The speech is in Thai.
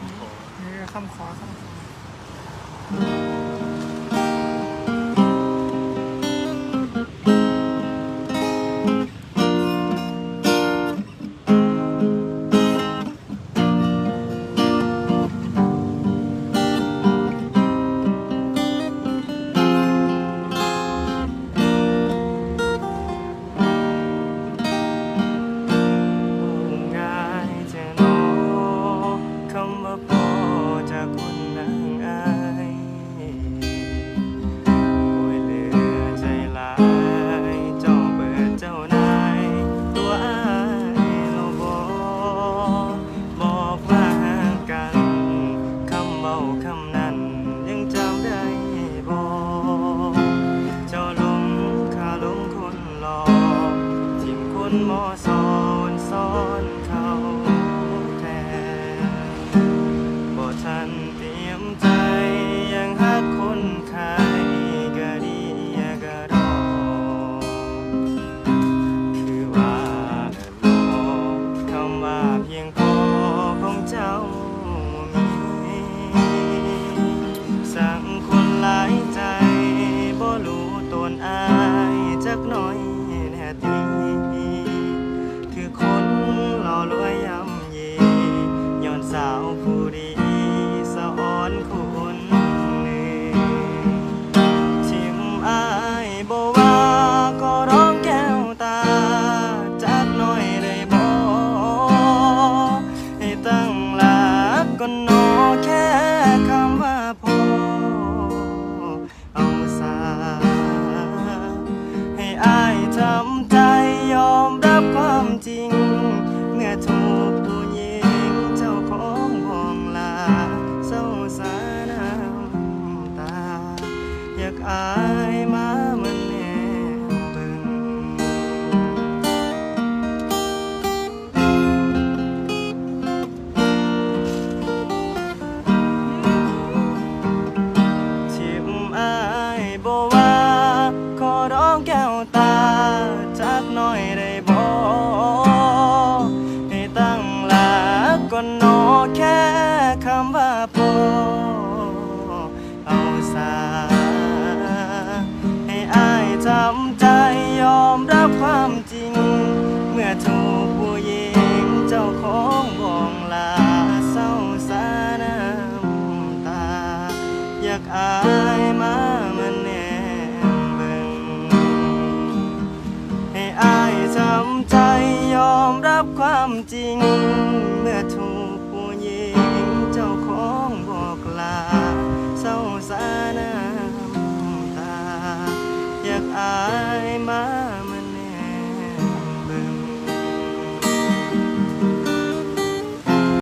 คำขอคำขอคำขอ you. ตาจักน้อยได้บ่ให้ตั้งหลักก่อนนอแค่คำว่าพอเอาสา ให้อายจำใจยอมรับความจริง เมื่อเอ ความจริง